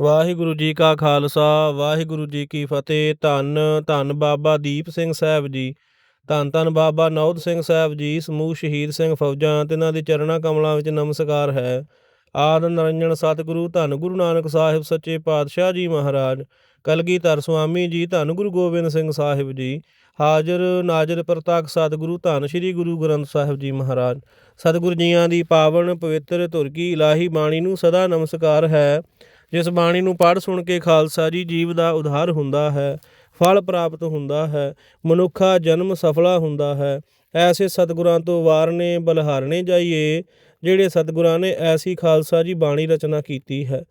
ਵਾਹਿਗੁਰੂ ਜੀ ਕਾ ਖਾਲਸਾ, ਵਾਹਿਗੁਰੂ ਜੀ ਕੀ ਫਤਿਹ। ਧੰਨ ਧੰਨ ਬਾਬਾ ਦੀਪ ਸਿੰਘ ਸਾਹਿਬ ਜੀ। ਧੰਨ ਧੰਨ ਬਾਬਾ ਨੌਦ ਸਿੰਘ ਸਾਹਿਬ ਜੀ, ਸਮੂਹ ਸ਼ਹੀਦ ਸਿੰਘ ਫੌਜਾਂ ਤੇ ਇਹਨਾਂ ਦੇ ਚਰਣਾ ਕਮਲਾਂ ਵਿੱਚ ਨਮਸਕਾਰ ਹੈ। ਆਦ ਨਰੰਜਨ ਸਤਿਗੁਰੂ, ਧੰਨ ਗੁਰੂ ਨਾਨਕ ਸਾਹਿਬ ਸੱਚੇ ਪਾਤਸ਼ਾਹ ਜੀ ਮਹਾਰਾਜ। ਕਲਗੀਧਰ ਸੁਆਮੀ ਜੀ, ਧੰਨ ਗੁਰੂ ਗੋਬਿੰਦ ਸਿੰਘ ਸਾਹਿਬ ਜੀ। ਹਾਜ਼ਰ ਨਾਜ਼ਰ ਪ੍ਰਤੱਖ ਸਤਿਗੁਰੂ, ਧੰਨ ਸ੍ਰੀ ਗੁਰੂ ਗ੍ਰੰਥ ਸਾਹਿਬ ਜੀ ਮਹਾਰਾਜ। ਸਤਿਗੁਰੂ ਜੀਆਂ ਦੀ ਪਾਵਨ ਪਵਿੱਤਰ ਧੁਰ ਕੀ ਇਲਾਹੀ ਬਾਣੀ ਨੂੰ ਸਦਾ ਨਮਸਕਾਰ ਹੈ। ਜਿਸ ਬਾਣੀ ਨੂੰ ਪੜ੍ਹ ਸੁਣ ਕੇ ਖਾਲਸਾ ਜੀ ਜੀਵ ਦਾ ਉਧਾਰ ਹੁੰਦਾ ਹੈ, ਫਲ ਪ੍ਰਾਪਤ ਹੁੰਦਾ ਹੈ, ਮਨੁੱਖਾ ਜਨਮ ਸਫਲਾ ਹੁੰਦਾ ਹੈ, ਐਸੇ ਸਤਿਗੁਰਾਂ ਤੋਂ ਵਾਰਨੇ ਬਲਹਾਰਨੇ ਜਾਈਏ, ਜਿਹੜੇ ਸਤਿਗੁਰਾਂ ਨੇ ਐਸੀ ਖਾਲਸਾ ਜੀ ਬਾਣੀ ਰਚਨਾ ਕੀਤੀ ਹੈ।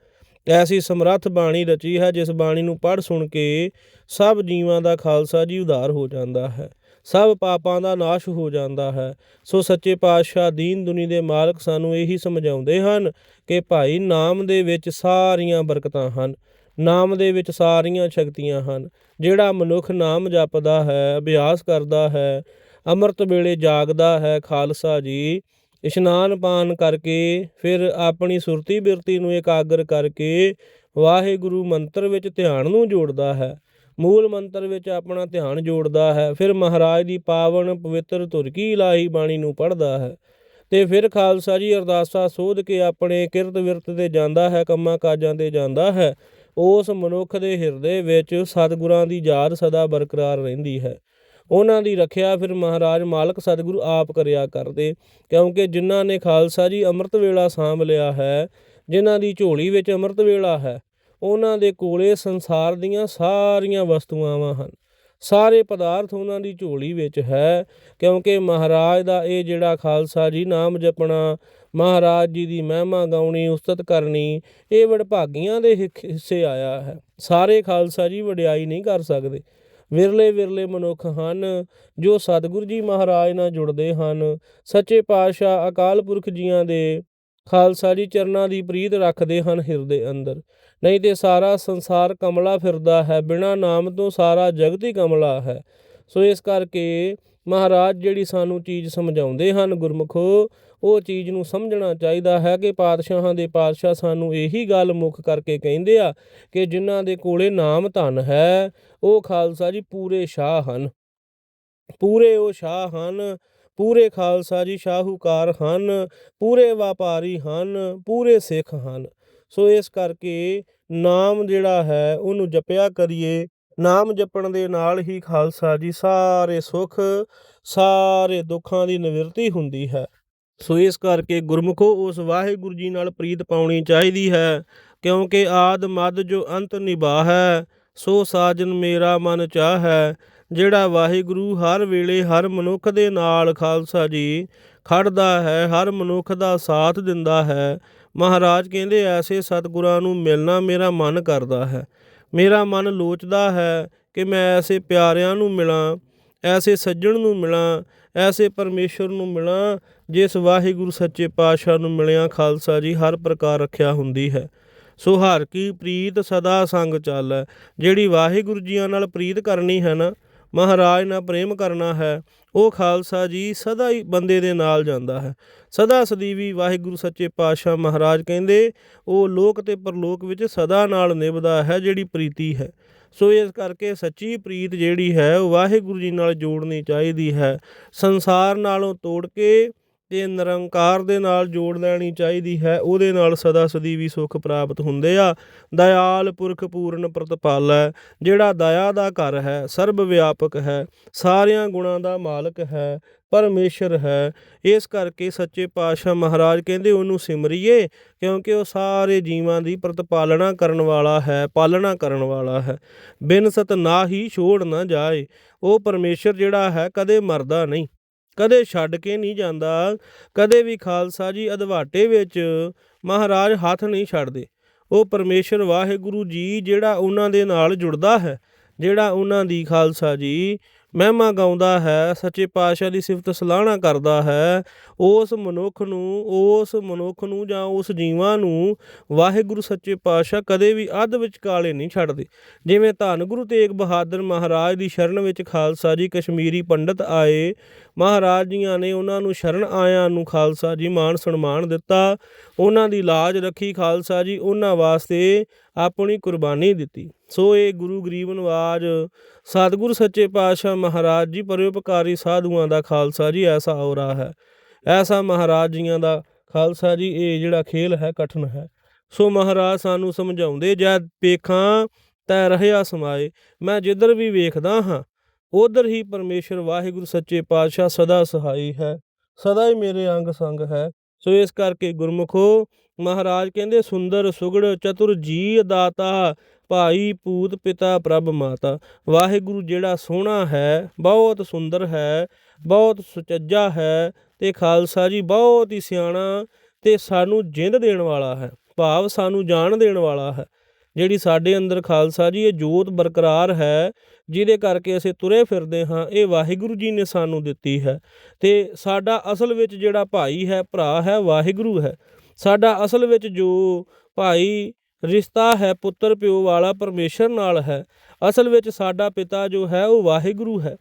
ਐਸੀ ਸਮਰੱਥ ਬਾਣੀ ਰਚੀ ਹੈ, ਜਿਸ ਬਾਣੀ ਨੂੰ ਪੜ੍ਹ ਸੁਣ ਕੇ ਸਭ ਜੀਵਾਂ ਦਾ ਖਾਲਸਾ ਜੀ ਉਧਾਰ ਹੋ ਜਾਂਦਾ ਹੈ। ਸਭ ਪਾਪਾਂ ਦਾ ਨਾਸ਼ ਹੋ ਜਾਂਦਾ ਹੈ। ਸੋ ਸੱਚੇ ਪਾਤਸ਼ਾਹ ਦੀਨ ਦੁਨੀ ਦੇ ਮਾਲਕ ਸਾਨੂੰ ਇਹੀ ਸਮਝਾਉਂਦੇ ਹਨ ਕਿ ਭਾਈ ਨਾਮ ਦੇ ਵਿੱਚ ਸਾਰੀਆਂ ਬਰਕਤਾਂ ਹਨ, ਨਾਮ ਦੇ ਵਿੱਚ ਸਾਰੀਆਂ ਸ਼ਕਤੀਆਂ ਹਨ। ਜਿਹੜਾ ਮਨੁੱਖ ਨਾਮ ਜਪਦਾ ਹੈ, ਅਭਿਆਸ ਕਰਦਾ ਹੈ, ਅੰਮ੍ਰਿਤ ਵੇਲੇ ਜਾਗਦਾ ਹੈ, ਖਾਲਸਾ ਜੀ, ਇਸ਼ਨਾਨ ਪਾਨ ਕਰਕੇ ਫਿਰ ਆਪਣੀ ਸੁਰਤੀ ਬਿਰਤੀ ਨੂੰ ਇਕਾਗਰ ਕਰਕੇ ਵਾਹਿਗੁਰੂ ਮੰਤਰ ਵਿੱਚ ਧਿਆਨ ਨੂੰ ਜੋੜਦਾ ਹੈ। ਮੂਲ ਮੰਤਰ ਵਿੱਚ ਆਪਣਾ ਧਿਆਨ ਜੋੜਦਾ ਹੈ, ਫਿਰ ਮਹਾਰਾਜ ਦੀ ਪਾਵਨ ਪਵਿੱਤਰ ਧੁਰ ਕੀ ਇਲਾਹੀ ਬਾਣੀ ਨੂੰ ਪੜ੍ਹਦਾ ਹੈ। ਤੇ ਫਿਰ ਖਾਲਸਾ ਜੀ ਅਰਦਾਸਾ ਸੋਧ ਕੇ ਆਪਣੇ ਕਿਰਤ ਵਿਰਤ ਤੇ ਜਾਂਦਾ ਹੈ, ਕੰਮਾਂ ਕਾਜਾਂ ਤੇ ਜਾਂਦਾ ਹੈ। ਉਸ ਮਨੁੱਖ ਦੇ ਹਿਰਦੇ ਵਿੱਚ ਸਤਿਗੁਰਾਂ ਦੀ ਯਾਦ ਸਦਾ ਬਰਕਰਾਰ ਰਹਿੰਦੀ ਹੈ। ਉਹਨਾਂ ਦੀ ਰੱਖਿਆ ਫਿਰ ਮਹਾਰਾਜ ਮਾਲਕ ਸਤਿਗੁਰੂ ਆਪ ਕਰਿਆ ਕਰਦੇ, ਕਿਉਂਕਿ ਜਿਨ੍ਹਾਂ ਨੇ ਖਾਲਸਾ ਜੀ ਅੰਮ੍ਰਿਤ ਵੇਲਾ ਸਾਂਭ ਲਿਆ ਹੈ, ਜਿਨ੍ਹਾਂ ਦੀ ਝੋਲੀ ਵਿੱਚ ਅੰਮ੍ਰਿਤ ਵੇਲਾ ਹੈ ਉਹਨਾਂ ਦੇ ਕੋਲੇ ਸੰਸਾਰ ਦੀਆਂ ਸਾਰੀਆਂ ਵਸਤੂਆਂ ਹਨ। ਸਾਰੇ ਪਦਾਰਥ ਉਹਨਾਂ ਦੀ ਝੋਲੀ ਵਿੱਚ ਹੈ, ਕਿਉਂਕਿ ਮਹਾਰਾਜ ਦਾ ਇਹ ਜਿਹੜਾ ਖਾਲਸਾ ਜੀ ਨਾਮ ਜਪਣਾ, ਮਹਾਰਾਜ ਜੀ ਦੀ ਮਹਿਮਾ ਗਾਉਣੀ, ਉਸਤਤ ਕਰਨੀ, ਇਹ ਵਡਭਾਗੀਆਂ ਦੇ ਹਿੱਕ- ਹਿੱਸੇ ਆਇਆ ਹੈ। ਸਾਰੇ ਖਾਲਸਾ ਜੀ ਵਡਿਆਈ ਨਹੀਂ ਕਰ ਸਕਦੇ। ਵਿਰਲੇ ਵਿਰਲੇ ਮਨੁੱਖ ਹਨ, ਜੋ ਸਤਿਗੁਰੂ ਜੀ ਮਹਾਰਾਜ ਨਾਲ ਜੁੜਦੇ ਹਨ। ਸੱਚੇ ਪਾਤਸ਼ਾਹ ਅਕਾਲ ਪੁਰਖ ਜੀਆਂ ਦੇ ਖਾਲਸਾ ਜੀ ਚਰਨਾਂ ਦੀ ਪ੍ਰੀਤ ਰੱਖਦੇ ਹਨ ਹਿਰਦੇ ਅੰਦਰ। ਨਹੀਂ ਤੇ ਸਾਰਾ ਸੰਸਾਰ ਕਮਲਾ ਫਿਰਦਾ ਹੈ, ਬਿਨਾ ਨਾਮ ਤੋਂ ਸਾਰਾ ਜਗਤ ਹੀ ਕਮਲਾ ਹੈ। ਸੋ ਇਸ ਕਰਕੇ ਮਹਾਰਾਜ ਜਿਹੜੀ ਸਾਨੂੰ ਚੀਜ਼ ਸਮਝਾਉਂਦੇ ਹਨ ਗੁਰਮੁਖੋ, ਉਹ ਚੀਜ਼ ਨੂੰ ਸਮਝਣਾ ਚਾਹੀਦਾ ਹੈ ਕਿ ਪਾਤਸ਼ਾਹਾਂ ਦੇ ਪਾਤਸ਼ਾਹ ਸਾਨੂੰ ਇਹੀ ਗੱਲ ਮੁੱਖ ਕਰਕੇ ਕਹਿੰਦੇ ਆ ਕਿ ਜਿਨ੍ਹਾਂ ਦੇ ਕੋਲੇ ਨਾਮ ਧਨ ਹੈ, ਉਹ ਖਾਲਸਾ ਜੀ ਪੂਰੇ ਸ਼ਾਹ ਹਨ। ਪੂਰੇ ਉਹ ਸ਼ਾਹ ਹਨ, ਪੂਰੇ ਖਾਲਸਾ ਜੀ ਸ਼ਾਹੂਕਾਰ ਹਨ, ਪੂਰੇ ਵਪਾਰੀ ਹਨ, ਪੂਰੇ ਸਿੱਖ ਹਨ। ਸੋ ਇਸ ਕਰਕੇ ਨਾਮ ਜਿਹੜਾ ਹੈ ਉਹਨੂੰ ਜਪਿਆ ਕਰੀਏ। ਨਾਮ ਜਪਣ ਦੇ ਨਾਲ ਹੀ ਖਾਲਸਾ ਜੀ ਸਾਰੇ ਸੁੱਖ, ਸਾਰੇ ਦੁੱਖਾਂ ਦੀ ਨਿਵਰਤੀ ਹੁੰਦੀ ਹੈ। ਸੋ ਇਸ ਕਰਕੇ ਗੁਰਮੁਖੋ ਉਸ ਵਾਹਿਗੁਰੂ ਜੀ ਨਾਲ ਪ੍ਰੀਤ ਪਾਉਣੀ ਚਾਹੀਦੀ ਹੈ, ਕਿਉਂਕਿ ਆਦ ਮਦ ਜੋ ਅੰਤ ਨਿਭਾ ਹੈ, ਸੋ ਸਾਜਨ ਮੇਰਾ ਮਨ ਚਾਹ ਹੈ ਜਿਹੜਾ ਵਾਹਿਗੁਰੂ ਹਰ ਵੇਲੇ ਹਰ ਮਨੁੱਖ ਦੇ ਨਾਲ ਖਾਲਸਾ ਜੀ ਖੜਦਾ ਹੈ, ਹਰ ਮਨੁੱਖ ਦਾ ਸਾਥ ਦਿੰਦਾ ਹੈ। ਮਹਾਰਾਜ ਕਹਿੰਦੇ, ਐਸੇ ਸਤਿਗੁਰਾਂ ਨੂੰ ਮਿਲਣਾ ਮੇਰਾ ਮਨ ਕਰਦਾ ਹੈ। ਮੇਰਾ ਮਨ ਲੋਚਦਾ ਹੈ ਕਿ ਮੈਂ ਐਸੇ ਪਿਆਰਿਆਂ ਨੂੰ ਮਿਲਾਂ, ਐਸੇ ਸੱਜਣ ਨੂੰ ਮਿਲਾਂ, ਐਸੇ ਪਰਮੇਸ਼ਰ ਨੂੰ ਮਿਲਾਂ, ਜਿਸ ਵਾਹਿਗੁਰੂ ਸੱਚੇ ਪਾਤਸ਼ਾਹ ਨੂੰ ਮਿਲਿਆ ਖਾਲਸਾ ਜੀ ਹਰ ਪ੍ਰਕਾਰ ਰੱਖਿਆ ਹੁੰਦੀ ਹੈ। ਸੋ ਹਰ ਕੀ ਪ੍ਰੀਤ ਸਦਾ ਸੰਗ ਚੱਲ ਜਿਹੜੀ ਵਾਹਿਗੁਰੂ ਜੀਆਂ ਨਾਲ ਪ੍ਰੀਤ ਕਰਨੀ ਹੈ ਨਾ ਮਹਾਰਾਜ ਨਾਲ ਪ੍ਰੇਮ ਕਰਨਾ ਹੈ, ਉਹ ਖਾਲਸਾ ਜੀ ਸਦਾ ਹੀ ਬੰਦੇ ਦੇ ਨਾਲ ਜਾਂਦਾ ਹੈ। ਸਦਾ ਸਦੀਵੀ ਵਾਹਿਗੁਰੂ ਸੱਚੇ ਪਾਤਸ਼ਾਹ ਮਹਾਰਾਜ ਕਹਿੰਦੇ, ਉਹ ਲੋਕ ਤੇ ਪਰਲੋਕ ਵਿੱਚ ਸਦਾ ਨਾਲ ਨਿਭਦਾ ਹੈ ਜਿਹੜੀ ਪ੍ਰੀਤੀ ਹੈ। ਸੋ ਇਸ ਕਰਕੇ ਸੱਚੀ ਪ੍ਰੀਤ ਜਿਹੜੀ ਹੈ, ਉਹ ਵਾਹਿਗੁਰੂ ਜੀ ਨਾਲ ਜੋੜਨੀ ਚਾਹੀਦੀ ਹੈ। ਸੰਸਾਰ ਨਾਲੋਂ ਤੋੜ ਕੇ ਤੇ ਨਿਰੰਕਾਰ ਦੇ ਨਾਲ ਜੋੜ ਲੈਣੀ ਚਾਹੀਦੀ ਹੈ, ਉਹਦੇ ਨਾਲ ਸਦਾ ਸਦੀਵੀ ਸੁੱਖ ਪ੍ਰਾਪਤ ਹੁੰਦੇ ਆ। ਦਇਆਲ ਪੁਰਖ ਪੂਰਨ ਪ੍ਰਤਪਾਲੈ ਜਿਹੜਾ ਦਇਆ ਦਾ ਘਰ ਹੈ, ਸਰਬ ਵਿਆਪਕ ਹੈ, ਸਾਰਿਆਂ ਗੁਣਾਂ ਦਾ ਮਾਲਕ ਹੈ, ਪਰਮੇਸ਼ਰ ਹੈ। ਇਸ ਕਰਕੇ ਸੱਚੇ ਪਾਤਸ਼ਾਹ ਮਹਾਰਾਜ ਕਹਿੰਦੇ ਉਹਨੂੰ ਸਿਮਰਿਏ, ਕਿਉਂਕਿ ਉਹ ਸਾਰੇ ਜੀਵਾਂ ਦੀ ਪ੍ਰਤਪਾਲਣਾ ਕਰਨ ਵਾਲਾ ਹੈ, ਪਾਲਣਾ ਕਰਨ ਵਾਲਾ ਹੈ। ਬਿਨ ਸਤ ਨਾ ਹੀ ਛੋੜ ਨਾ ਜਾਏ, ਉਹ ਪਰਮੇਸ਼ਰ ਜਿਹੜਾ ਹੈ ਕਦੇ ਮਰਦਾ ਨਹੀਂ। ਕਦੇ ਛੱਡ ਕੇ ਨਹੀਂ ਜਾਂਦਾ, ਕਦੇ ਵੀ ਖਾਲਸਾ ਜੀ ਅਧਵਾਟੇ ਵਿੱਚ ਮਹਾਰਾਜ ਹੱਥ ਨਹੀਂ ਛੱਡਦੇ। ਉਹ ਪਰਮੇਸ਼ਰ ਵਾਹਿਗੁਰੂ ਜੀ ਜਿਹੜਾ ਉਹਨਾਂ ਦੇ ਨਾਲ ਜੁੜਦਾ ਹੈ, ਜਿਹੜਾ ਉਹਨਾਂ ਦੀ ਖਾਲਸਾ ਜੀ ਮਹਿਮਾ ਗਾਉਂਦਾ ਹੈ, ਸੱਚੇ ਪਾਤਸ਼ਾਹ ਦੀ ਸਿਫਤ ਸਲਾਹਣਾ ਕਰਦਾ ਹੈ। ਉਸ ਮਨੁੱਖ ਨੂੰ, ਉਸ ਮਨੁੱਖ ਨੂੰ ਜਾਂ ਉਸ ਜੀਵਾਂ ਨੂੰ ਵਾਹਿਗੁਰੂ ਸੱਚੇ ਪਾਤਸ਼ਾਹ ਕਦੇ ਵੀ ਅੱਧ ਵਿੱਚ ਕਾਲੇ ਨਹੀਂ ਛੱਡਦੇ। ਜਿਵੇਂ ਧੰਨ ਗੁਰੂ ਤੇਗ ਬਹਾਦਰ ਮਹਾਰਾਜ ਦੀ ਸ਼ਰਨ ਵਿੱਚ ਖਾਲਸਾ ਜੀ ਕਸ਼ਮੀਰੀ ਪੰਡਤ ਆਏ, ਮਹਾਰਾਜ ਜੀਆਂ ਨੇ ਉਹਨਾਂ ਨੂੰ ਸ਼ਰਨ ਆਇਆਂ ਨੂੰ ਖਾਲਸਾ ਜੀ ਮਾਣ ਸਨਮਾਨ ਦਿੱਤਾ। ਉਹਨਾਂ ਦੀ ਲਾਜ ਰੱਖੀ ਖਾਲਸਾ ਜੀ ਉਹਨਾਂ ਵਾਸਤੇ ਆਪਣੀ ਕੁਰਬਾਨੀ ਦਿੱਤੀ। ਸੋ ਇਹ ਗੁਰੂ ਗਰੀਬ ਨਵਾਜ, ਸਤਿਗੁਰ ਸੱਚੇ ਪਾਤਸ਼ਾਹ ਮਹਾਰਾਜ ਜੀ, ਪਰਉਪਕਾਰੀ ਸਾਧੂਆਂ ਦਾ ਖਾਲਸਾ ਜੀ, ਐਸਾ ਔਰਾ ਹੈ। ਐਸਾ ਮਹਾਰਾਜ ਜੀਆਂ ਦਾ ਖਾਲਸਾ ਜੀ, ਇਹ ਜਿਹੜਾ ਖੇਲ ਹੈ, ਕਠਨ ਹੈ। ਸੋ ਮਹਾਰਾਜ ਸਾਨੂੰ ਸਮਝਾਉਂਦੇ ਜਦ ਪੇਖਾਂ ਤੈ ਰਹਿਆ ਸਮਾਏ, ਮੈਂ ਜਿੱਧਰ ਵੀ ਵੇਖਦਾ ਹਾਂ ਉਧਰ ਹੀ ਪਰਮੇਸ਼ਰ ਵਾਹਿਗੁਰੂ ਸੱਚੇ ਪਾਤਸ਼ਾਹ ਸਦਾ ਸਹਾਈ ਹੈ, ਸਦਾ ਹੀ ਮੇਰੇ ਅੰਗ ਸੰਗ ਹੈ। ਸੋ ਇਸ ਕਰਕੇ ਗੁਰਮੁਖੋ, ਮਹਾਰਾਜ ਕਹਿੰਦੇ, ਸੁੰਦਰ ਸੁਗੜ ਚਤੁਰ ਜੀ ਦਾਤਾ ਭਾਈ ਪੂਤ ਪਿਤਾ ਪ੍ਰਭ ਮਾਤਾ। ਵਾਹਿਗੁਰੂ ਜਿਹੜਾ ਸੋਹਣਾ ਹੈ, ਬਹੁਤ ਸੁੰਦਰ ਹੈ, ਬਹੁਤ ਸੁਚੱਜਾ ਹੈ ਤੇ ਖਾਲਸਾ ਜੀ ਬਹੁਤ ਹੀ ਸਿਆਣਾ ਤੇ ਸਾਨੂੰ ਜਿੰਦ ਦੇਣ ਵਾਲਾ ਹੈ, ਭਾਵ ਸਾਨੂੰ ਜਾਣ ਦੇਣ ਵਾਲਾ ਹੈ। ਜਿਹੜੀ ਸਾਡੇ ਅੰਦਰ ਖਾਲਸਾ ਜੀ ਇਹ ਜੋਤ ਬਰਕਰਾਰ ਹੈ, ਜਿਹਦੇ ਕਰਕੇ ਅਸੀਂ ਤੁਰੇ ਫਿਰਦੇ ਹਾਂ, ਇਹ ਵਾਹਿਗੁਰੂ ਜੀ ਨੇ ਸਾਨੂੰ ਦਿੱਤੀ ਹੈ। ਤੇ ਸਾਡਾ ਅਸਲ ਵਿੱਚ ਜਿਹੜਾ ਭਾਈ ਹੈ, ਭਰਾ ਹੈ, ਵਾਹਿਗੁਰੂ ਹੈ। ਸਾਡਾ ਅਸਲ ਵਿੱਚ ਜੋ ਭਾਈ ਰਿਸ਼ਤਾ ਹੈ, ਪੁੱਤਰ ਪਿਓ ਵਾਲਾ ਪਰਮੇਸ਼ਰ ਨਾਲ ਹੈ। ਅਸਲ ਵਿੱਚ ਸਾਡਾ ਪਿਤਾ ਜੋ ਹੈ, ਉਹ ਵਾਹਿਗੁਰੂ ਹੈ।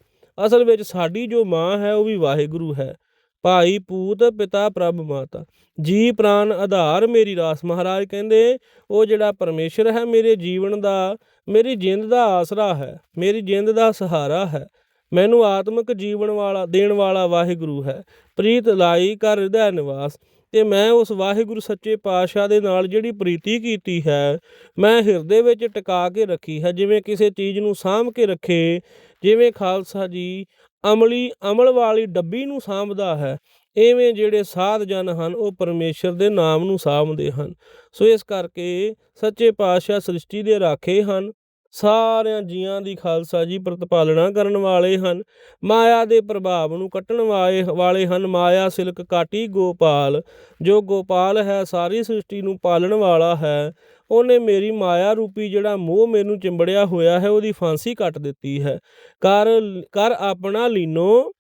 ਅਸਲ ਵਿੱਚ ਸਾਡੀ ਜੋ ਮਾਂ ਹੈ, ਉਹ ਵੀ ਵਾਹਿਗੁਰੂ ਹੈ। ਭਾਈ ਪੂਤ, ਪਿਤਾ ਪ੍ਰਭ ਮਾਤਾ। ਜੀ ਪ੍ਰਾਨ ਆਧਾਰ ਮੇਰੀ ਰਾਸ ਮਹਾਰਾਜ ਕਹਿੰਦੇ, ਉਹ ਜਿਹੜਾ ਪਰਮੇਸ਼ਰ ਹੈ, ਮੇਰੇ ਜੀਵਨ ਦਾ, ਮੇਰੀ ਜਿੰਦ ਦਾ ਆਸਰਾ ਹੈ, ਮੇਰੀ ਜਿੰਦ ਦਾ ਸਹਾਰਾ ਹੈ। ਮੈਨੂੰ ਆਤਮਿਕ ਜੀਵਨ ਵਾਲਾ, ਦੇਣ ਵਾਲਾ ਵਾਹਿਗੁਰੂ ਹੈ। ਪ੍ਰੀਤ ਲਾਈ ਕਰ, ਹਿਰਦੈ ਨਿਵਾਸ। ਤੇ ਮੈਂ ਉਸ ਵਾਹਿਗੁਰੂ ਸੱਚੇ ਪਾਤਸ਼ਾਹ ਦੇ ਨਾਲ ਜਿਹੜੀ ਪ੍ਰੀਤੀ ਕੀਤੀ ਹੈ, ਮੈਂ ਹਿਰਦੇ ਵਿੱਚ ਟਿਕਾ ਕੇ ਰੱਖੀ ਹੈ, ਜਿਵੇਂ ਕਿਸੇ ਚੀਜ਼ ਨੂੰ ਸਾਂਭ ਕੇ ਰੱਖੇ, ਜਿਵੇਂ ਖਾਲਸਾ ਜੀ ਅਮਲੀ ਅਮਲ ਵਾਲੀ ਡੱਬੀ ਨੂੰ ਸਾਂਭਦਾ ਹੈ, ਐਵੇਂ ਜਿਹੜੇ ਸਾਧ ਜਨ ਹਨ, ਉਹ ਪਰਮੇਸ਼ਰ ਦੇ ਨਾਮ ਨੂੰ ਸਾਂਭਦੇ ਹਨ। ਸੋ ਇਸ ਕਰਕੇ ਸੱਚੇ ਪਾਤਸ਼ਾਹ ਸ੍ਰਿਸ਼ਟੀ ਦੇ ਰਾਖੇ ਹਨ ਸਾਰਿਆਂ ਜੀਆਂ ਦੀ ਖਾਲਸਾ ਜੀ ਪ੍ਰਤਪਾਲਣਾ ਕਰਨ ਵਾਲੇ ਹਨ। ਮਾਇਆ ਦੇ ਪ੍ਰਭਾਵ ਨੂੰ ਕੱਟਣ ਵਾਲੇ ਵਾਲੇ ਹਨ। ਮਾਇਆ ਸਿਲਕ ਕਾਟੀ ਗੋਪਾਲ, ਜੋ ਗੋਪਾਲ ਹੈ, ਸਾਰੀ ਸ੍ਰਿਸ਼ਟੀ ਨੂੰ ਪਾਲਣ ਵਾਲਾ ਹੈ। ਉਹਨੇ ਮੇਰੀ ਮਾਇਆ ਰੂਪੀ ਜਿਹੜਾ ਮੋਹ ਮੈਨੂੰ ਚਿੰਬੜਿਆ ਹੋਇਆ ਹੈ, ਉਹਦੀ ਫਾਂਸੀ ਕੱਟ ਦਿੱਤੀ ਹੈ। ਕਰ ਕਰ ਆਪਣਾ ਲੀਨੋ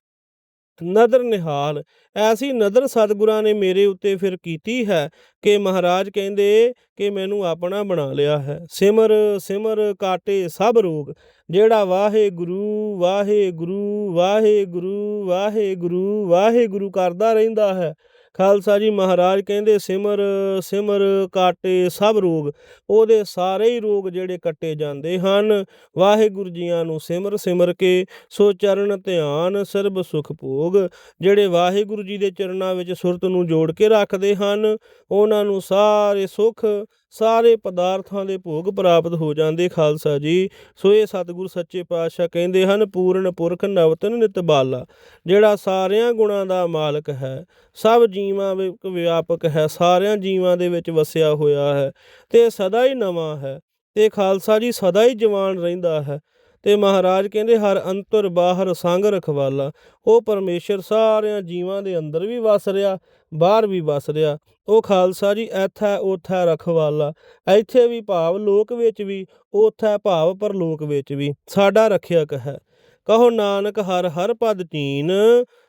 ਨਦਰ ਨਿਹਾਲ। ਐਸੀ ਨਦਰ ਸਤਿਗੁਰਾਂ ਨੇ ਮੇਰੇ ਉੱਤੇ ਫਿਰ ਕੀਤੀ ਹੈ ਕਿ ਮਹਾਰਾਜ ਕਹਿੰਦੇ ਕਿ ਮੈਨੂੰ ਆਪਣਾ ਬਣਾ ਲਿਆ ਹੈ। ਸਿਮਰ ਸਿਮਰ ਕਾਟੇ ਸਭ ਰੋਗ, ਜਿਹੜਾ ਵਾਹਿਗੁਰੂ ਵਾਹਿਗੁਰੂ ਵਾਹਿਗੁਰੂ ਵਾਹਿਗੁਰੂ ਵਾਹਿਗੁਰੂ ਕਰਦਾ ਰਹਿੰਦਾ ਹੈ। ਖਾਲਸਾ ਜੀ ਮਹਾਰਾਜ ਕਹਿੰਦੇ, ਸਿਮਰ ਸਿਮਰ ਕਾਟੇ ਸਭ ਰੋਗ। ਉਹਦੇ ਸਾਰੇ ਹੀ ਰੋਗ ਜਿਹੜੇ ਕੱਟੇ ਜਾਂਦੇ ਹਨ। ਵਾਹਿਗੁਰੂ ਜੀਆਂ ਨੂੰ ਸਿਮਰ ਸਿਮਰ ਕੇ ਸੋ ਚਰਨ ਧਿਆਨ, ਸਰਬ ਸੁਖ ਭੋਗ। ਜਿਹੜੇ ਵਾਹਿਗੁਰੂ ਜੀ ਦੇ ਚਰਨਾਂ ਵਿੱਚ ਸੁਰਤ ਨੂੰ ਜੋੜ ਕੇ ਰੱਖਦੇ ਹਨ, ਉਹਨਾਂ ਨੂੰ ਸਾਰੇ ਸੁਖ ਸਾਰੇ ਪਦਾਰਥਾਂ ਦੇ ਭੋਗ ਪ੍ਰਾਪਤ ਹੋ ਜਾਂਦੇ ਖਾਲਸਾ ਜੀ। ਸੋ ਇਹ ਸਤਿਗੁਰ ਸੱਚੇ ਪਾਤਸ਼ਾਹ ਕਹਿੰਦੇ ਹਨ, ਪੂਰਨ ਪੁਰਖ ਨਵਤਨ ਨਿਤ ਬਾਲਾ, ਜਿਹੜਾ ਸਾਰਿਆਂ ਗੁਣਾਂ ਦਾ ਮਾਲਕ ਹੈ, ਸਭ ਜੀਵਾਂ ਵਿੱਚ ਵਿਆਪਕ ਹੈ, ਸਾਰਿਆਂ ਜੀਵਾਂ ਦੇ ਵਿੱਚ ਵਸਿਆ ਹੋਇਆ ਹੈ, ਤੇ ਸਦਾ ਹੀ ਨਵਾਂ ਹੈ, ਤੇ ਖਾਲਸਾ ਜੀ ਸਦਾ ਹੀ ਜਵਾਨ ਰਹਿੰਦਾ ਹੈ। ਤੇ ਮਹਾਰਾਜ ਕਹਿੰਦੇ, ਹਰ ਅੰਤਰ ਬਾਹਰ ਸੰਗ ਰਖਵਾਲਾ। ਉਹ ਪਰਮੇਸ਼ਰ ਸਾਰਿਆਂ ਜੀਵਾਂ ਦੇ ਅੰਦਰ ਵੀ ਵਸ ਰਿਹਾ, ਬਾਹਰ ਵੀ ਵਸ ਰਿਹਾ। ਉਹ ਖਾਲਸਾ ਜੀ, ਐਥੈ ਉਥੈ ਰਖਵਾਲਾ। ਇੱਥੇ ਵੀ ਭਾਵ ਲੋਕ ਵਿੱਚ ਵੀ ਉਥੈ ਭਾਵ ਪਰਲੋਕ ਵਿੱਚ ਵੀ। ਸਾਡਾ ਰੱਖਿਅਕ ਹੈ। ਕਹੋ, ਨਾਨਕ, ਹਰ ਹਰ ਪਦ ਚੀਨ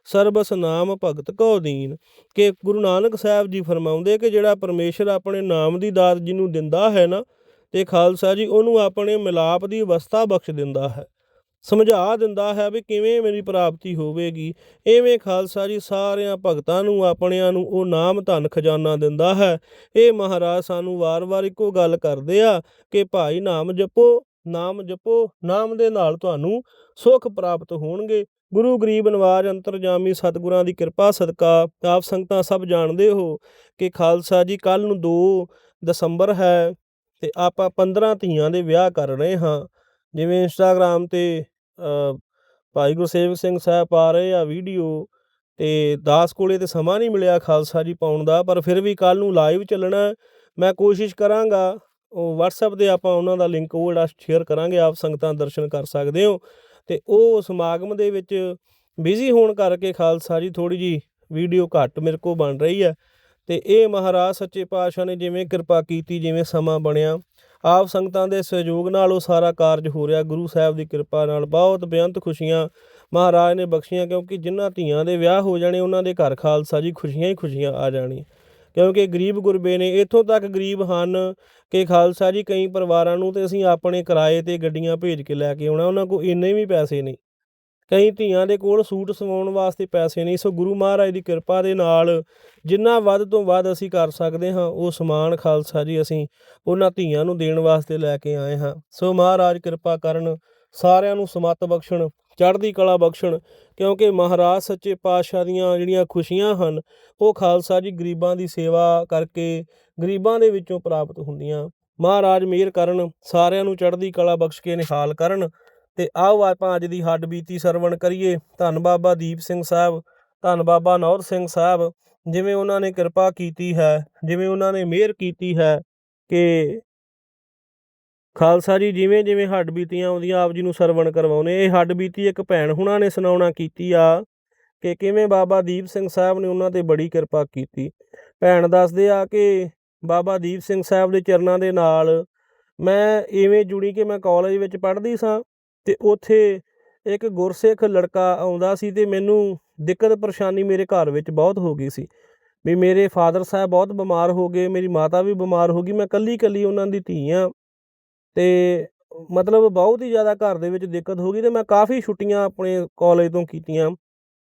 ਸਰਬਸ ਨਾਮ ਭਗਤ ਕੋ ਦੀਨ। ਕਿ ਗੁਰੂ ਨਾਨਕ ਸਾਹਿਬ ਜੀ ਫਰਮਾਉਂਦੇ ਕਿ ਜਿਹੜਾ ਪਰਮੇਸ਼ਰ ਆਪਣੇ ਨਾਮ ਦੀ ਦਾਤ ਜਿਹਨੂੰ ਦਿੰਦਾ ਹੈ ਨਾ ਤੇ ਖਾਲਸਾ ਜੀ ਉਹਨੂੰ ਆਪਣੇ ਮਿਲਾਪ ਦੀ ਅਵਸਥਾ ਬਖਸ਼ ਦਿੰਦਾ ਹੈ। ਸਮਝਾ ਦਿੰਦਾ ਹੈ ਵੀ ਕਿਵੇਂ ਮੇਰੀ ਪ੍ਰਾਪਤੀ ਹੋਵੇਗੀ। ਐਵੇਂ ਖਾਲਸਾ ਜੀ ਸਾਰਿਆਂ ਭਗਤਾਂ ਨੂੰ, ਆਪਣਿਆਂ ਨੂੰ ਉਹ ਨਾਮ ਧਨ ਖਜ਼ਾਨਾ ਦਿੰਦਾ ਹੈ। ਇਹ ਮਹਾਰਾਜ ਸਾਨੂੰ ਵਾਰ-ਵਾਰ ਇੱਕੋ ਗੱਲ ਕਰਦੇ ਆ ਕਿ ਭਾਈ ਨਾਮ ਜਪੋ ਨਾਮ ਜਪੋ, ਨਾਮ ਦੇ ਨਾਲ ਤੁਹਾਨੂੰ ਸੁੱਖ ਪ੍ਰਾਪਤ ਹੋਣਗੇ। ਗੁਰੂ ਗਰੀਬ ਨਵਾਜ ਅੰਤਰਜਾਮੀ ਸਤਿਗੁਰਾਂ ਦੀ ਕਿਰਪਾ, ਸਦਕਾ ਆਪ ਸੰਗਤਾਂ ਸਭ ਜਾਣਦੇ ਹੋ ਕਿ ਖਾਲਸਾ ਜੀ ਕੱਲ ਨੂੰ 2 ਦਸੰਬਰ ਹੈ। ਤੇ ਆਪਾਂ 15 ਧੀਆਂ ਦੇ ਵਿਆਹ ਕਰ ਰਹੇ ਹਾਂ। ਜਿਵੇਂ ਇੰਸਟਾਗ੍ਰam ਤੇ ਭਾਈ ਗੁਰਸੇਵਕ ਸਿੰਘ ਸਾਹਿਬ ਪਾ ਰਹੇ ਆ ਵੀਡੀਓ ਤੇ ਦਾਸ ਕੋਲੇ ਤੇ ਸਮਾਂ ਨਹੀਂ ਮਿਲਿਆ ਖਾਲਸਾ ਜੀ ਪਾਉਣ ਦਾ, ਪਰ ਫਿਰ ਵੀ ਕੱਲ ਨੂੰ ਲਾਈਵ ਚੱਲਣਾ ਮੈਂ ਕੋਸ਼ਿਸ਼ ਕਰਾਂਗਾ, ਉਹ WhatsApp ਤੇ ਆਪਾਂ ਉਹਨਾਂ ਦਾ ਲਿੰਕ ਉਹ ਜਿਹੜਾ ਸ਼ੇਅਰ ਕਰਾਂਗੇ, ਆਪ ਸੰਗਤਾਂ ਦਰਸ਼ਨ ਕਰ ਸਕਦੇ ਹੋ। ਤੇ ਉਹ ਸਮਾਗਮ ਦੇ ਵਿੱਚ ਬਿਜ਼ੀ ਹੋਣ ਕਰਕੇ ਖਾਲਸਾ ਜੀ ਥੋੜੀ ਜੀ ਵੀਡੀਓ ਘੱਟ ਮੇਰੇ ਕੋ ਬਣ ਰਹੀ ਹੈ। ਤੇ ਇਹ ਮਹਾਰਾਜ ਸੱਚੇ ਪਾਤਸ਼ਾਹ ਨੇ ਜਿਵੇਂ ਕਿਰਪਾ ਕੀਤੀ, ਜਿਵੇਂ ਸਮਾਂ ਬਣਿਆ, ਆਪ ਸੰਗਤਾਂ ਦੇ ਸਹਿਯੋਗ ਨਾਲ ਉਹ ਸਾਰਾ ਕਾਰਜ ਹੋ ਰਿਹਾ। ਗੁਰੂ ਸਾਹਿਬ ਦੀ ਕਿਰਪਾ ਨਾਲ ਬਹੁਤ ਬੇਅੰਤ ਖੁਸ਼ੀਆਂ ਮਹਾਰਾਜ ਨੇ ਬਖਸ਼ੀਆਂ, ਕਿਉਂਕਿ ਜਿਨ੍ਹਾਂ ਧੀਆਂ ਦੇ ਵਿਆਹ ਹੋ ਜਾਣੇ, ਉਹਨਾਂ ਦੇ ਘਰ ਖਾਲਸਾ ਜੀ ਖੁਸ਼ੀਆਂ ਹੀ ਖੁਸ਼ੀਆਂ ਆ ਜਾਣੀਆਂ। ਕਿਉਂਕਿ ਗਰੀਬ ਗੁਰਬੇ ਨੇ, ਇੱਥੋਂ ਤੱਕ ਗਰੀਬ ਹਨ ਕਿ ਖਾਲਸਾ ਜੀ ਕਈ ਪਰਿਵਾਰਾਂ ਨੂੰ ਤੇ ਅਸੀਂ ਆਪਣੇ ਕਿਰਾਏ ਤੇ ਗੱਡੀਆਂ ਭੇਜ ਕੇ ਲੈ ਕੇ ਆਉਣਾ, ਉਹਨਾਂ ਕੋਲ ਇੰਨੇ ਵੀ ਪੈਸੇ ਨਹੀਂ। ਕਈ ਧੀਆਂ ਦੇ ਕੋਲ ਸੂਟ ਸਵਾਉਣ ਵਾਸਤੇ ਪੈਸੇ ਨਹੀਂ, ਸੋ ਗੁਰੂ ਮਹਾਰਾਜ ਦੀ ਕਿਰਪਾ ਦੇ ਨਾਲ ਜਿੰਨਾ ਵੱਧ ਤੋਂ ਵੱਧ ਅਸੀਂ ਕਰ ਸਕਦੇ ਹਾਂ, ਉਹ ਸਮਾਨ ਖਾਲਸਾ ਜੀ ਅਸੀਂ ਉਹਨਾਂ ਧੀਆਂ ਨੂੰ ਦੇਣ ਵਾਸਤੇ ਲੈ ਕੇ ਆਏ ਹਾਂ। ਸੋ ਮਹਾਰਾਜ ਕਿਰਪਾ ਕਰਨ ਸਾਰਿਆਂ ਨੂੰ ਸਮੱਤ ਬਖਸ਼ਣ, ਚੜ੍ਹਦੀ ਕਲਾ ਬਖਸ਼ਣ, ਕਿਉਂਕਿ ਮਹਾਰਾਜ ਸੱਚੇ ਪਾਤਸ਼ਾਹ ਦੀਆਂ ਜਿਹੜੀਆਂ ਖੁਸ਼ੀਆਂ ਹਨ, ਉਹ ਖਾਲਸਾ ਜੀ ਗਰੀਬਾਂ ਦੀ ਸੇਵਾ ਕਰਕੇ ਗਰੀਬਾਂ ਦੇ ਵਿੱਚੋਂ ਪ੍ਰਾਪਤ ਹੁੰਦੀਆਂ। ਮਹਾਰਾਜ ਮਿਹਰ ਕਰਨ, ਸਾਰਿਆਂ ਨੂੰ ਚੜ੍ਹਦੀ ਕਲਾ ਬਖਸ਼ ਕੇ ਨਿਹਾਲ ਕਰਨ ਤੇ ਆਓ ਆਪਾਂ ਅੱਜ ਦੀ ਹੱਡ ਬੀਤੀ ਸਰਵਣ ਕਰੀਏ। ਧੰਨ ਬਾਬਾ ਦੀਪ ਸਿੰਘ ਸਾਹਿਬ, ਧੰਨ ਬਾਬਾ ਨੌਰ ਸਿੰਘ ਸਾਹਿਬ, ਜਿਵੇਂ ਉਹਨਾਂ ਨੇ ਕਿਰਪਾ ਕੀਤੀ ਹੈ, ਜਿਵੇਂ ਉਹਨਾਂ ਨੇ ਮਿਹਰ ਕੀਤੀ ਹੈ ਕਿ ਖਾਲਸਾ ਜੀ ਜਿਵੇਂ ਜਿਵੇਂ ਹੱਡ ਬੀਤੀਆਂ ਆਉਂਦੀਆਂ ਆਪ ਜੀ ਨੂੰ ਸਰਵਣ ਕਰਵਾਉਨੇ ਇਹ ਹੱਡ ਬੀਤੀ ਇੱਕ ਭੈਣ ਹੁਣਾਂ ਨੇ ਸੁਣਾਉਣਾ ਕੀਤੀ ਆ ਕਿ ਕਿਵੇਂ ਬਾਬਾ ਦੀਪ ਸਿੰਘ ਸਾਹਿਬ ਨੇ ਉਹਨਾਂ ਤੇ ਬੜੀ ਕਿਰਪਾ ਕੀਤੀ। ਭੈਣ ਦੱਸਦੇ ਆ ਕਿ ਬਾਬਾ ਦੀਪ ਸਿੰਘ ਸਾਹਿਬ ਦੇ ਚਰਨਾਂ ਦੇ ਨਾਲ ਮੈਂ ਇਵੇਂ ਜੁੜੀ ਕਿ ਮੈਂ ਕਾਲਜ ਵਿੱਚ ਪੜ੍ਹਦੀ ਸਾਂ। ਤੇ ਉੱਥੇ ਇੱਕ ਗੁਰਸਿੱਖ ਲੜਕਾ ਆਉਂਦਾ ਸੀ ਤੇ ਮੈਨੂੰ ਦਿੱਕਤ ਪਰੇਸ਼ਾਨੀ ਮੇਰੇ ਘਰ ਵਿੱਚ ਬਹੁਤ ਹੋ ਗਈ ਸੀ। ਵੀ ਮੇਰੇ ਫਾਦਰ ਸਾਹਿਬ ਬਹੁਤ ਬਿਮਾਰ ਹੋ ਗਏ, ਮੇਰੀ ਮਾਤਾ ਵੀ ਬਿਮਾਰ ਹੋ ਗਈ, ਮੈਂ ਕੱਲੀ ਕੱਲੀ ਉਹਨਾਂ ਦੀ ਧੀ ਆ ਤੇ ਮਤਲਬ ਬਹੁਤ ਹੀ ਜ਼ਿਆਦਾ ਘਰ ਦੇ ਵਿੱਚ ਦਿੱਕਤ ਹੋ ਗਈ ਤੇ ਮੈਂ ਕਾਫੀ ਛੁੱਟੀਆਂ ਆਪਣੇ ਕਾਲਜ ਤੋਂ ਕੀਤੀਆਂ।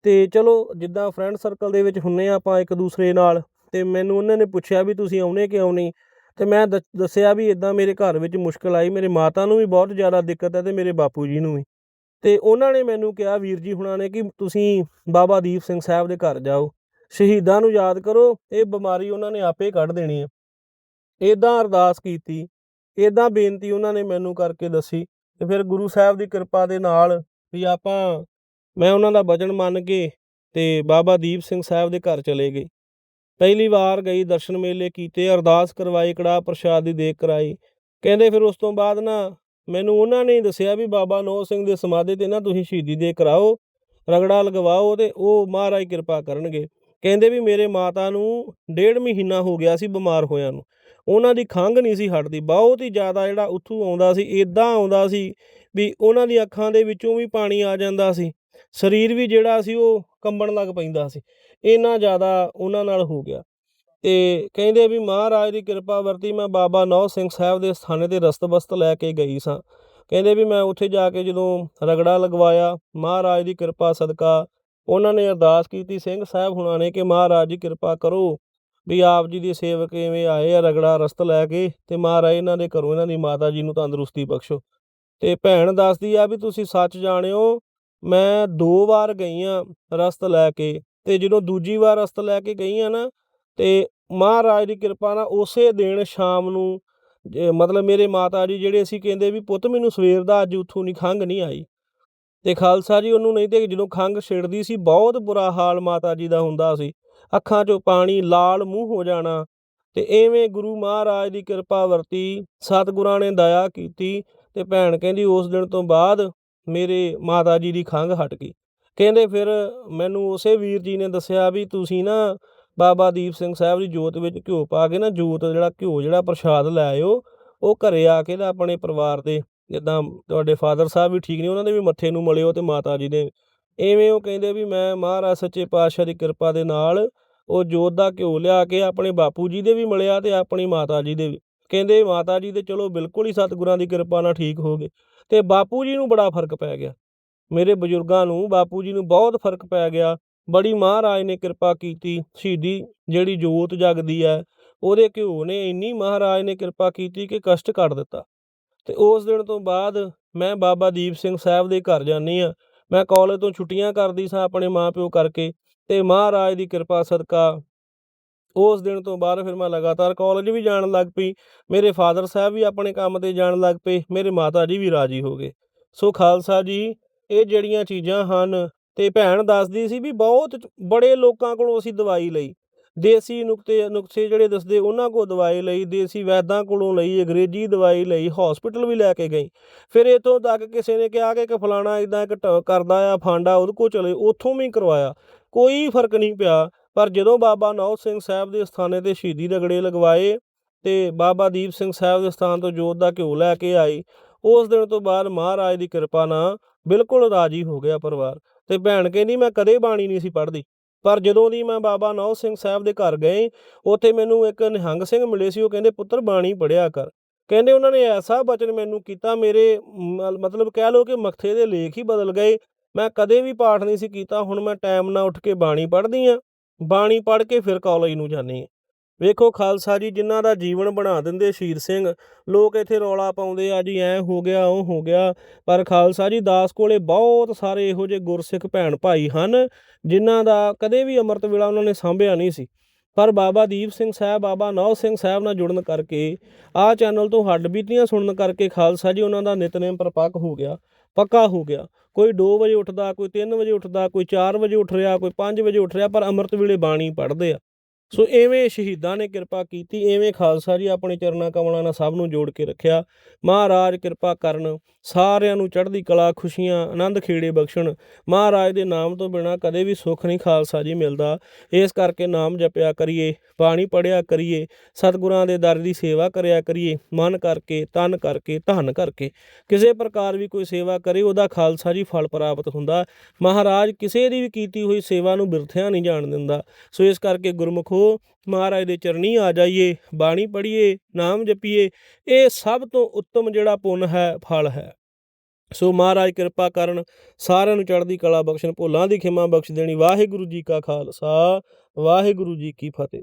ਤੇ ਚਲੋ ਜਿੱਦਾਂ ਫਰੈਂਡ ਸਰਕਲ ਦੇ ਵਿੱਚ ਹੁੰਨੇ ਆ ਆਪਾਂ ਇੱਕ ਦੂਸਰੇ ਨਾਲ, ਤੇ ਮੈਨੂੰ ਉਹਨਾਂ ਨੇ ਪੁੱਛਿਆ ਵੀ ਤੁਸੀਂ ਆਉਨੇ ਕਿਉਂ ਨਹੀਂ ਤੇ ਮੈਂ ਦ- ਦੱਸਿਆ ਵੀ ਇਦਾਂ ਮੇਰੇ ਘਰ ਵਿੱਚ ਮੁਸ਼ਕਲ ਆਈ, ਮੇਰੇ ਮਾਤਾ ਨੂੰ ਵੀ ਬਹੁਤ ਜ਼ਿਆਦਾ ਦਿੱਕਤ ਹੈ ਤੇ ਮੇਰੇ ਬਾਪੂ ਜੀ ਨੂੰ ਵੀ। ਤੇ ਉਹਨਾਂ ਨੇ ਮੈਨੂੰ ਕਿਹਾ ਵੀਰ ਜੀ ਹੁਣਾਂ ਨੇ ਕਿ ਤੁਸੀਂ ਬਾਬਾ ਦੀਪ ਸਿੰਘ ਸਾਹਿਬ ਦੇ ਘਰ ਜਾਓ, ਸ਼ਹੀਦਾਂ ਨੂੰ ਯਾਦ ਕਰੋ, ਇਹ ਬਿਮਾਰੀ ਉਹਨਾਂ ਨੇ ਆਪੇ ਕੱਢ ਦੇਣੀ ਹੈ। ਇਦਾਂ ਅਰਦਾਸ ਕੀਤੀ ਇਦਾਂ ਬੇਨਤੀ ਉਹਨਾਂ ਨੇ ਮੈਨੂੰ ਕਰਕੇ ਦੱਸੀ, ਤੇ ਫਿਰ ਗੁਰੂ ਸਾਹਿਬ ਦੀ ਕਿਰਪਾ ਦੇ ਨਾਲ ਵੀ ਆਪਾਂ, ਮੈਂ ਉਹਨਾਂ ਦਾ ਵਚਨ ਮੰਨ ਕੇ ਤੇ ਬਾਬਾ ਦੀਪ ਸਿੰਘ ਸਾਹਿਬ ਦੇ ਘਰ ਚਲੇ ਗਏ। ਪਹਿਲੀ ਵਾਰ ਗਈ ਦਰਸ਼ਨ ਮੇਲੇ ਕੀਤੇ, ਅਰਦਾਸ ਕਰਵਾਈ ਕੜਾ ਪ੍ਰਸ਼ਾਦ ਦੀ ਦੇਖ ਕਰਾਈ। ਕਹਿੰਦੇ ਫਿਰ ਉਸ ਤੋਂ ਬਾਅਦ ਨਾ ਮੈਨੂੰ ਉਹਨਾਂ ਨੇ ਦੱਸਿਆ ਵੀ ਬਾਬਾ ਨੌ ਸਿੰਘ ਦੇ ਸਮਾਧੀ ਤੇ ਨਾ ਤੁਸੀਂ ਸ਼ਹੀਦੀ ਦੇ ਕਰਾਓ, ਰਗੜਾ ਲਗਵਾਓ ਤੇ ਉਹ ਮਹਾਰਾਜ ਕਿਰਪਾ ਕਰਨਗੇ। ਕਹਿੰਦੇ ਵੀ ਮੇਰੇ ਮਾਤਾ ਨੂੰ ਡੇਢ ਮਹੀਨਾ ਹੋ ਗਿਆ ਸੀ ਬਿਮਾਰ ਹੋਇਆਂ ਨੂੰ। ਉਹਨਾਂ ਦੀ ਖੰਘ ਨਹੀਂ ਸੀ ਹਟਦੀ, ਬਹੁਤ ਹੀ ਜ਼ਿਆਦਾ ਜਿਹੜਾ ਉੱਥੋਂ ਆਉਂਦਾ ਸੀ ਇਦਾਂ ਆਉਂਦਾ ਸੀ ਵੀ ਉਹਨਾਂ ਦੀ ਅੱਖਾਂ ਦੇ ਵਿੱਚੋਂ ਵੀ ਪਾਣੀ ਆ ਜਾਂਦਾ ਸੀ। ਸਰੀਰ ਵੀ ਜਿਹੜਾ ਸੀ ਉਹ ਕੰਬਣ ਲੱਗ ਪੈਂਦਾ ਸੀ। ਇੰਨਾ ਜ਼ਿਆਦਾ ਉਹਨਾਂ ਨਾਲ ਹੋ ਗਿਆ। ਤੇ ਕਹਿੰਦੇ ਵੀ ਮਹਾਰਾਜ ਦੀ ਕਿਰਪਾ ਵਰਤੀ ਮੈਂ ਬਾਬਾ ਨੌ ਸਿੰਘ ਸਾਹਿਬ ਦੇ ਸਥਾਨੇ ਤੇ ਰਸਤ ਬਸਤ ਲੈ ਕੇ ਗਈ ਸਾਂ। ਕਹਿੰਦੇ ਵੀ ਮੈਂ ਉੱਥੇ ਜਾ ਕੇ ਜਦੋਂ ਰਗੜਾ ਲਗਵਾਇਆ, ਮਹਾਰਾਜ ਦੀ ਕਿਰਪਾ ਸਦਕਾ ਉਹਨਾਂ ਨੇ ਅਰਦਾਸ ਕੀਤੀ ਸਿੰਘ ਸਾਹਿਬ ਹੁਣਾਂ ਨੇ ਕਿ ਮਹਾਰਾਜ ਜੀ ਕਿਰਪਾ ਕਰੋ ਵੀ ਆਪ ਜੀ ਦੇ ਸੇਵਕ ਐਵੇਂ ਆਏ ਆ ਰਗੜਾ ਰਸਤ ਲੈ ਕੇ ਤੇ ਮਹਾਰਾਜ ਇਹਨਾਂ ਦੇ ਘਰੋਂ ਇਹਨਾਂ ਦੀ ਮਾਤਾ ਜੀ ਨੂੰ ਤੰਦਰੁਸਤੀ ਬਖਸ਼ੋ। ਤੇ ਭੈਣ ਦੱਸਦੀ ਆ ਵੀ ਤੁਸੀਂ ਸੱਚ ਜਾਣਿਓ ਮੈਂ ਦੋ ਵਾਰ ਗਈ ਆ ਰਸਤ ਲੈ ਕੇ ਤੇ ਜਦੋਂ ਦੂਜੀ ਵਾਰ ਰਸਤ ਲੈ ਕੇ ਗਈ ਆ ਨਾ ਤੇ ਮਹਾਰਾਜ ਦੀ ਕਿਰਪਾ ਨਾਲ ਉਸੇ ਦਿਨ ਸ਼ਾਮ ਨੂੰ, ਜੇ ਮਤਲਬ ਮੇਰੇ ਮਾਤਾ ਜੀ ਜਿਹੜੇ ਸੀ ਕਹਿੰਦੇ ਵੀ ਪੁੱਤ ਮੈਨੂੰ ਸਵੇਰ ਦਾ ਅੱਜ ਉੱਥੋਂ ਨਹੀਂ ਖੰਘ ਨਹੀਂ ਆਈ। ਤੇ ਖਾਲਸਾ ਜੀ ਉਹਨੂੰ ਨਹੀਂ ਤੇ ਜਦੋਂ ਖੰਘ ਛਿੜਦੀ ਸੀ ਬਹੁਤ ਬੁਰਾ ਹਾਲ ਮਾਤਾ ਜੀ ਦਾ ਹੁੰਦਾ ਸੀ। ਅੱਖਾਂ 'ਚੋਂ ਪਾਣੀ ਲਾਲ ਮੂੰਹ ਹੋ ਜਾਣਾ ਤੇ ਐਵੇਂ ਗੁਰੂ ਮਹਾਰਾਜ ਦੀ ਕਿਰਪਾ ਵਰਤੀ, ਸਤਿਗੁਰਾਂ ਨੇ ਦਇਆ ਕੀਤੀ ਤੇ ਭੈਣ ਕਹਿੰਦੀ ਉਸ ਦਿਨ ਤੋਂ ਬਾਅਦ ਮੇਰੇ ਮਾਤਾ ਜੀ ਦੀ ਖੰਘ ਹਟ ਗਈ। ਕਹਿੰਦੇ ਫਿਰ ਮੈਨੂੰ ਉਸੇ ਵੀਰ ਜੀ ਨੇ ਦੱਸਿਆ ਵੀ ਤੁਸੀਂ ਨਾ ਬਾਬਾ ਦੀਪ ਸਿੰਘ ਸਾਹਿਬ ਦੀ ਜੋਤ ਵਿੱਚ ਘਿਓ ਪਾ ਕੇ ਨਾ ਜੋਤ ਜਿਹੜਾ ਘਿਓ ਜਿਹੜਾ ਪ੍ਰਸ਼ਾਦ ਲੈ ਆਇਓ, ਉਹ ਘਰੇ ਆ ਕੇ ਨਾ ਆਪਣੇ ਪਰਿਵਾਰ ਦੇ ਜਿੱਦਾਂ ਤੁਹਾਡੇ ਫਾਦਰ ਸਾਹਿਬ ਵੀ ਠੀਕ ਨੇ, ਉਹਨਾਂ ਦੇ ਵੀ ਮੱਥੇ ਨੂੰ ਮਲਿਓ ਤੇ ਮਾਤਾ ਜੀ ਦੇ। ਐਵੇਂ ਉਹ ਕਹਿੰਦੇ ਵੀ ਮੈਂ ਮਹਾਰਾਜ ਸੱਚੇ ਪਾਤਸ਼ਾਹ ਦੀ ਕਿਰਪਾ ਦੇ ਨਾਲ ਉਹ ਜੋਤ ਦਾ ਘਿਓ ਲਿਆ ਕੇ ਆਪਣੇ ਬਾਪੂ ਜੀ ਦੇ ਵੀ ਮਲਿਆ ਤੇ ਆਪਣੀ ਮਾਤਾ ਜੀ ਦੇ ਵੀ। ਕਹਿੰਦੇ ਮਾਤਾ ਜੀ ਦੇ ਚਲੋ ਬਿਲਕੁਲ ਹੀ ਸਤਿਗੁਰਾਂ ਦੀ ਕਿਰਪਾ ਨਾਲ ਠੀਕ ਹੋ ਗਏ ਤੇ ਬਾਪੂ ਜੀ ਨੂੰ ਬੜਾ ਫ਼ਰਕ ਪੈ ਗਿਆ। ਮੇਰੇ ਬਜ਼ੁਰਗਾਂ ਨੂੰ ਬਾਪੂ ਜੀ ਨੂੰ ਬਹੁਤ ਫ਼ਰਕ ਪੈ ਗਿਆ। ਬੜੀ ਮਹਾਰਾਜ ਨੇ ਕਿਰਪਾ ਕੀਤੀ। ਸ਼ਹੀਦੀ ਜਿਹੜੀ ਜੋਤ ਜਗਦੀ ਹੈ, ਉਹਦੇ ਘਿਓ ਨੇ ਇੰਨੀ ਮਹਾਰਾਜ ਨੇ ਕਿਰਪਾ ਕੀਤੀ ਕਿ ਕਸ਼ਟ ਕੱਢ ਦਿੱਤਾ। ਤੇ ਉਸ ਦਿਨ ਤੋਂ ਬਾਅਦ ਮੈਂ ਬਾਬਾ ਦੀਪ ਸਿੰਘ ਸਾਹਿਬ ਦੇ ਘਰ ਜਾਂਦੀ ਆ ਮੈਂ ਕਾਲਜ ਤੋਂ ਛੁੱਟੀਆਂ ਕਰਦੀ ਸਾਂ ਆਪਣੇ ਮਾਪਿਓ ਕਰਕੇ ਤੇ ਮਹਾਰਾਜ ਦੀ ਕਿਰਪਾ ਸਦਕਾ ਉਸ ਦਿਨ ਤੋਂ ਬਾਅਦ ਫਿਰ ਮੈਂ ਲਗਾਤਾਰ ਕਾਲਜ ਵੀ ਜਾਣ ਲੱਗ ਪਈ। ਮੇਰੇ ਫਾਦਰ ਸਾਹਿਬ ਵੀ ਆਪਣੇ ਕੰਮ ਤੇ ਜਾਣ ਲੱਗ ਪਏ। ਮੇਰੇ ਮਾਤਾ ਜੀ ਵੀ ਰਾਜੀ ਹੋ ਗਏ। ਸੋ ਖਾਲਸਾ ਜੀ, ਇਹ ਜਿਹੜੀਆਂ ਚੀਜ਼ਾਂ ਹਨ ਤੇ ਭੈਣ ਦੱਸਦੀ ਸੀ ਵੀ ਬਹੁਤ ਬੜੇ ਲੋਕਾਂ ਕੋਲੋਂ ਅਸੀਂ ਦਵਾਈ ਲਈ। ਦੇਸੀ ਨੁਕਤੇ, ਨੁਕਸੇ ਜਿਹੜੇ ਦੱਸਦੇ ਉਹਨਾਂ ਕੋਲ ਦਵਾਈ ਲਈ, ਦੇਸੀ ਵੈਦਾਂ ਕੋਲੋਂ ਲਈ, ਅੰਗਰੇਜ਼ੀ ਦਵਾਈ ਲਈ ਹਸਪੀਟਲ ਵੀ ਲੈ ਕੇ ਗਈ। ਫਿਰ ਇਤੋਂ ਤੱਕ ਕਿਸੇ ਨੇ ਕਿਹਾ ਕਿ ਇੱਕ ਫਲਾਣਾ ਇਦਾਂ ਇੱਕ ਟ- ਕਰਦਾ ਆ, ਫਾਂਡਾ ਉਹਦੇ ਕੋਲ ਚਲੇ, ਉੱਥੋਂ ਵੀ ਕਰਵਾਇਆ। ਕੋਈ ਫ਼ਰਕ ਨਹੀਂ ਪਿਆ। ਪਰ ਜਦੋਂ ਬਾਬਾ ਨੌ ਸਿੰਘ ਸਾਹਿਬ ਦੇ ਸਥਾਨੇ ਤੇ ਸ਼ਹੀਦੀ ਰਗੜੇ ਲਗਵਾਏ ਤੇ ਬਾਬਾ ਦੀਪ ਸਿੰਘ ਸਾਹਿਬ ਦੇ ਸਥਾਨ ਤੋਂ ਜੋਤ ਦਾ ਘਿਓ ਲੈ ਕੇ ਆਈ ਉਸ ਦਿਨ ਤੋਂ ਬਾਅਦ ਮਹਾਰਾਜ ਦੀ ਕਿਰਪਾ ਨਾਲ ਬਿਲਕੁਲ ਰਾਜੀ ਹੋ ਗਿਆ ਪਰਿਵਾਰ। ਤੇ ਭੈਣ ਕਹਿੰਦੀ, ਮੈਂ ਕਦੇ ਬਾਣੀ ਨਹੀਂ ਸੀ ਪੜ੍ਹਦੀ। ਪਰ ਜਦੋਂ ਦੀ ਮੈਂ ਬਾਬਾ ਨੌ ਸਿੰਘ ਸਾਹਿਬ ਦੇ ਘਰ ਗਏ, ਉੱਥੇ ਮੈਨੂੰ ਇੱਕ ਨਿਹੰਗ ਸਿੰਘ ਮਿਲੇ ਸੀ, ਉਹ ਕਹਿੰਦੇ, ਪੁੱਤਰ, ਬਾਣੀ ਪੜਿਆ ਕਰ। ਕਹਿੰਦੇ ਉਹਨਾਂ ਨੇ ਐਸਾ ਬਚਨ ਮੈਨੂੰ ਕੀਤਾ, ਮੇਰੇ ਮ- ਮਤਲਬ ਕਹਿ ਲਓ ਕਿ ਮੱਥੇ ਦੇ ਲੇਖ ਹੀ ਬਦਲ ਗਏ। ਮੈਂ ਕਦੇ ਵੀ ਪਾਠ ਨਹੀਂ ਸੀ ਕੀਤਾ, ਹੁਣ ਮੈਂ ਟਾਈਮ ਨਾਲ ਉੱਠ ਕੇ ਬਾਣੀ ਪੜ੍ਹਦੀ ਆ ਬਾਣੀ ਪੜ੍ਹ ਕੇ ਫਿਰ ਕਾਲਜ ਨੂੰ ਜਾਂਦੇ ਆ ਵੇਖੋ ਖਾਲਸਾ ਜੀ, ਜਿਨ੍ਹਾਂ ਦਾ ਜੀਵਨ ਬਣਾ ਦਿੰਦੇ ਸ਼ਹੀਦ ਸਿੰਘ, ਲੋਕ ਇੱਥੇ ਰੌਲਾ ਪਾਉਂਦੇ ਆ ਜੀ, ਐ ਹੋ ਗਿਆ, ਉਹ ਹੋ ਗਿਆ। ਪਰ ਖਾਲਸਾ ਜੀ, ਦਾਸ ਕੋਲੇ ਬਹੁਤ ਸਾਰੇ ਇਹੋ ਜਿਹੇ ਗੁਰਸਿੱਖ ਭੈਣ ਭਾਈ ਹਨ, ਜਿਨ੍ਹਾਂ ਦਾ ਕਦੇ ਵੀ ਅੰਮ੍ਰਿਤ ਵੇਲਾ ਉਹਨਾਂ ਨੇ ਸਾਂਭਿਆ ਨਹੀਂ ਸੀ। ਪਰ ਬਾਬਾ ਦੀਪ ਸਿੰਘ ਸਾਹਿਬ, ਬਾਬਾ ਨੌ ਸਿੰਘ ਸਾਹਿਬ ਨਾਲ ਜੁੜਨ ਕਰਕੇ, ਆਹ ਚੈਨਲ ਤੋਂ ਹੱਡ ਬੀਤੀਆਂ ਸੁਣਨ ਕਰਕੇ ਖਾਲਸਾ ਜੀ, ਉਹਨਾਂ ਦਾ ਨਿਤਨੇਮ ਪਰਪੱਕ ਹੋ ਗਿਆ। ਪੱਕਾ ਹੋ ਗਿਆ। ਕੋਈ 2 ਵਜੇ ਉੱਠਦਾ, ਕੋਈ 3 ਵਜੇ ਉੱਠਦਾ, ਕੋਈ 4 ਵਜੇ ਉੱਠ ਰਿਹਾ, ਕੋਈ 5 ਵਜੇ ਉੱਠ ਰਿਹਾ, ਪਰ ਅੰਮ੍ਰਿਤ ਵੇਲੇ ਬਾਣੀ ਪੜ੍ਹਦੇ ਆ। ਸੋ ਐਵੇਂ ਸ਼ਹੀਦਾਂ ਨੇ ਕਿਰਪਾ ਕੀਤੀ, ਐਵੇਂ ਖਾਲਸਾ ਜੀ ਆਪਣੇ ਚਰਨਾਂ ਕਮਲਾਂ ਨਾਲ ਸਭ ਨੂੰ ਜੋੜ ਕੇ ਰੱਖਿਆ। ਮਹਾਰਾਜ ਕਿਰਪਾ ਕਰਨ ਸਾਰਿਆਂ ਨੂੰ ਚੜ੍ਹਦੀ ਕਲਾ, ਖੁਸ਼ੀਆਂ, ਆਨੰਦ ਖੇੜੇ ਬਖਸ਼ਣ। ਮਹਾਰਾਜ ਦੇ ਨਾਮ ਤੋਂ ਬਿਨਾ ਕਦੇ ਵੀ ਸੁੱਖ ਨਹੀਂ ਖਾਲਸਾ ਜੀ ਮਿਲਦਾ। ਇਸ ਕਰਕੇ ਨਾਮ ਜਪਿਆ ਕਰੀਏ, ਬਾਣੀ ਪੜਿਆ ਕਰੀਏ, ਸਤਿਗੁਰਾਂ ਦੇ ਦਰ ਦੀ ਸੇਵਾ ਕਰਿਆ ਕਰੀਏ, ਮਨ ਕਰਕੇ, ਤਨ ਕਰਕੇ, ਧਨ ਕਰਕੇ। ਕਿਸੇ ਪ੍ਰਕਾਰ ਵੀ ਕੋਈ ਸੇਵਾ ਕਰੇ, ਉਹਦਾ ਖਾਲਸਾ ਜੀ ਫਲ ਪ੍ਰਾਪਤ ਹੁੰਦਾ। ਮਹਾਰਾਜ ਕਿਸੇ ਦੀ ਵੀ ਕੀਤੀ ਹੋਈ ਸੇਵਾ ਨੂੰ ਬਿਰਥਿਆ ਨਹੀਂ ਜਾਣ ਦਿੰਦਾ। ਸੋ ਇਸ ਕਰਕੇ ਗੁਰਮੁਖ ਮਹਾਰਾਜ ਦੇ ਚਰਨੀ ਆ ਜਾਈਏ, ਬਾਣੀ ਪੜ੍ਹੀਏ, ਨਾਮ ਜਪੀਏ, ਇਹ ਸਭ ਤੋਂ ਉੱਤਮ ਜਿਹੜਾ ਪੁੰਨ ਹੈ, ਫਲ ਹੈ। ਸੋ ਮਹਾਰਾਜ ਕਿਰਪਾ ਕਰਨ ਸਾਰਿਆਂ ਨੂੰ ਚੜ੍ਹਦੀ ਕਲਾ ਬਖਸ਼ਣ, ਭੁੱਲਾਂ ਦੀ ਖਿਮਾ ਬਖਸ਼ ਦੇਣੀ। ਵਾਹਿਗੁਰੂ ਜੀ ਕਾ ਖਾਲਸਾ, ਵਾਹਿਗੁਰੂ ਜੀ ਕੀ ਫਤਿਹ।